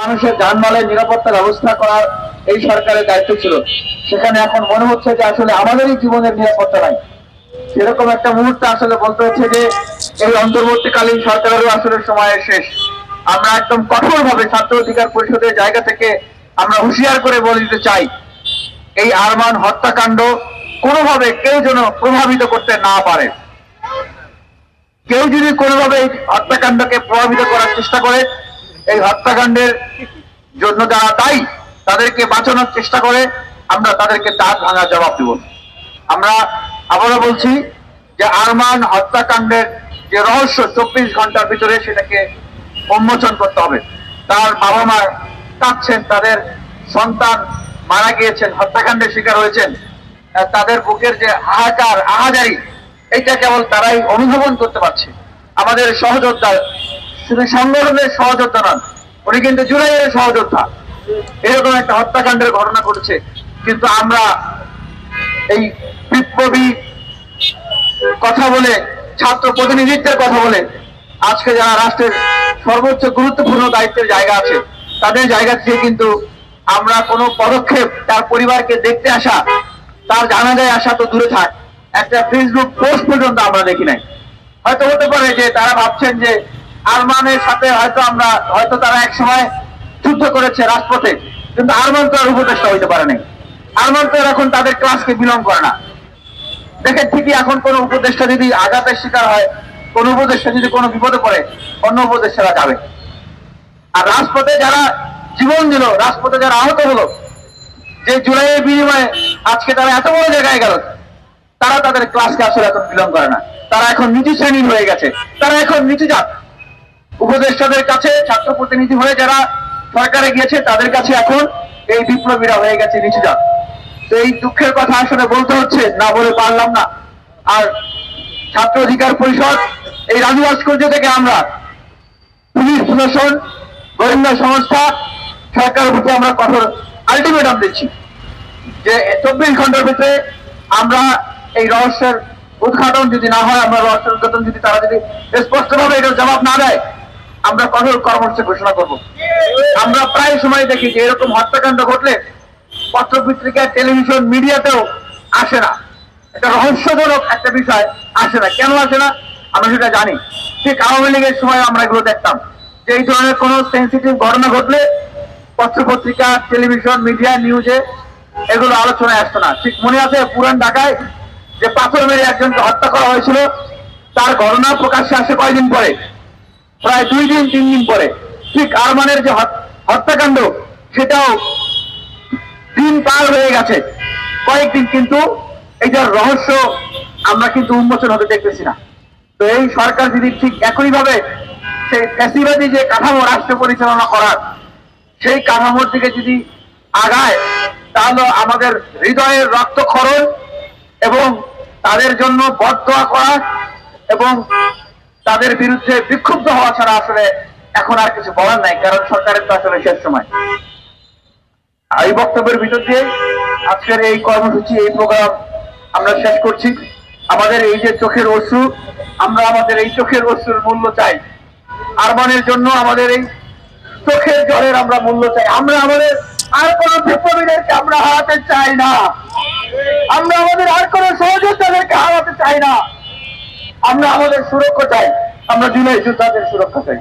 মানুষের যানমালের নিরাপত্তা ব্যবস্থা করার এই সরকারের দায়িত্ব ছিল। সেখানে এখন মনে হচ্ছে যে আসলে আমাদেরই জীবনের নিরাপত্তা নাই। সেরকম একটা মুহূর্তে আসলে বলতে হচ্ছে যে এই অন্তর্বর্তীকালীন সরকারেরও আসলে সময় শেষ। আমরা একদম কঠোর ভাবে ছাত্র অধিকার পরিষদের জায়গা থেকে আমরা হুঁশিয়ার করে বলে দিতে চাই, এই আরমান হত্যাকাণ্ড কোনোভাবে কেউ যেন প্রভাবিত করতে না পারে। কেউ যদি কোনোভাবে এই হত্যাকাণ্ডকে প্রভাবিত করার চেষ্টা করে এই হত্যাকাণ্ডের জন্য যারা দায়ী, তাদেরকে বাঁচানোর চেষ্টা করে আমরা তাদেরকে দাঁত ভাঙার জবাব দেব। আমরা আবারও বলছি যে আরমান হত্যাকাণ্ডের যে রহস্য চব্বিশ ঘণ্টার ভিতরে সেটাকে উন্মোচন করতে হবে। তার বাবা মা কাঁদছেন, তাদের সন্তান মারা গিয়েছেন হত্যাকাণ্ডের শিকার হয়েছেন। তাদের বুকের যে হাহাকার, আহাজারি, এটা কেবল তারাই অনুধাবন করতে পারছে। আমাদের সহযোদ্ধা শুধু সংগঠনের সহযোদ্ধা নন। উনি কিন্তু জুলাইয়ের সহযোদ্ধা। এরকম একটা হত্যাকাণ্ডের ঘটনা ঘটেছে। কিন্তু আমরা এই বিপ্লবী কথা বলে, ছাত্র প্রতিনিধিত্বের কথা বলে, আজকে যারা রাষ্ট্রের সর্বোচ্চ গুরুত্বপূর্ণ দায়িত্বের জায়গা আছে, তাদের জায়গা থেকে কিন্তু আমরা কোনো পদক্ষেপ তার পরিবারকে দেখতে আসা, তার জানাজায় আসা তো দূরে থাক। একটা ফেসবুক পোস্ট পর্যন্ত আমরা দেখি নাই। হয়তো হতে পারে যে তারা ভাবছেন যে আরমানের সাথে হয়তো আমরা, হয়তো তারা এক সময় যুদ্ধ করেছে রাজপথে, কিন্তু আরমান তো আর উপদেষ্টা হইতে পারে নাই। আরমান তো এখন তাদের ক্লাসকে বিলং করে না। দেখেন ঠিকই এখন কোন উপদেষ্টা যদি আঘাতের শিকার হয়, কোন উপদেষ্টা যদি কোনো বিপদে পড়ে, অন্য উপদেষ্টারা যাবে। আর রাজপথে যারা জীবন দিল, রাজপথে যারা আহত হলো, যে জুলাইয়ের বিনিময়ে আজকে তারা এত বড় জায়গায় গেল, তারা তাদের ক্লাসকে আসলে এখন বিলং করে না। তারা এখন নিচু শ্রেণির হয়ে গেছে। তারা এখন নিচু জাত। উপদেষ্টাদের কাছে ছাত্র প্রতিনিধি হয়ে যারা সরকারে গিয়েছে, তাদের কাছে এখন এই বিপ্লবীরা হয়ে গেছে নিচু তো এই দুঃখের কথা আসলে বলতে হচ্ছে, না বলে পারলাম না। আর ছাত্র অধিকার পরিষদ, এই রাজু ভাস্কর্য থেকে আমরা পুলিশ প্রশাসন, গোয়েন্দা সংস্থা সরকারের প্রতি আমরা কঠোর আলটিমেটাম দিচ্ছি যে চব্বিশ ঘণ্টার ভিতরে আমরা এই রহস্যের উদ্ঘাটন যদি না হয়, আমরা রহস্যের উদ্ঘাটন যদি তারা যদি স্পষ্টভাবে এটার জবাব না দেয় আমরা কঠোর কর্মসূচি ঘোষণা করব। আমরা প্রায় সময় দেখি যে এরকম হত্যাকাণ্ড ঘটলে পত্র পত্রিকা টেলিভিশন, মিডিয়াতেও আসে না। এটা রহস্যজনক একটা বিষয়, আসে না। কেন আসে না? আমরা সেটা জানি। ঠিক আওয়ামী লীগের সময় আমরা এগুলো দেখতাম। যে এই ধরনের কোনো সেন্সিটিভ ঘটনা ঘটলে পত্র পত্রিকা টেলিভিশন, মিডিয়া, নিউজে এগুলো আলোচনায় আসতো না। ঠিক মনে আছে পুরান ঢাকায় যে পাথর মেরে একজনকে হত্যা করা হয়েছিল? তার ঘটনা প্রকাশ্যে আসে কয়দিন পরে। প্রায় দুই দিন, তিন দিন পরে। ঠিক আরমানের যে হত্যাকাণ্ড, সেটাও দিন পার হয়ে গেছে। কয়েকদিন কিন্তু এইটার রহস্য আমরা কিন্তু উন্মোচন হতে দেখতেছি না। তো এই সরকার যদি ঠিক একইভাবে সেই ফ্যাসিবাদী যে কাঠামো রাষ্ট্র পরিচালনা করার, সেই কাঠামোর দিকে যদি আগায়, তাহলে আমাদের হৃদয়ের রক্তক্ষরণ এবং তাদের জন্য বদয়া করা এবং তাদের বিরুদ্ধে বিক্ষুব্ধ হওয়া ছাড়া আসলে এখন আর কিছু বলার নাই, কারণ সরকারের তো আসলে শেষ সময়। এই বক্তব্যের ভিতর দিয়ে আজকের এই কর্মসূচি, এই প্রোগ্রাম আমরা শেষ করছি। আমাদের এই যে চোখের অশ্রু, আমরা আমাদের এই চোখের অশ্রুর মূল্য চাই। আরমানের জন্য আমাদের এই চোখের জলের আমরা মূল্য চাই। আমরা আমাদের আর কোন বিপ্লবীদেরকে আমরা হারাতে চাই না। আমরা আমাদের আর কোন সহযোদ্ধাদেরকে হারাতে চাই না। আমরা আমাদের সুরক্ষা চাই। আমরা জুলাই যোদ্ধাদের সুরক্ষা চাই।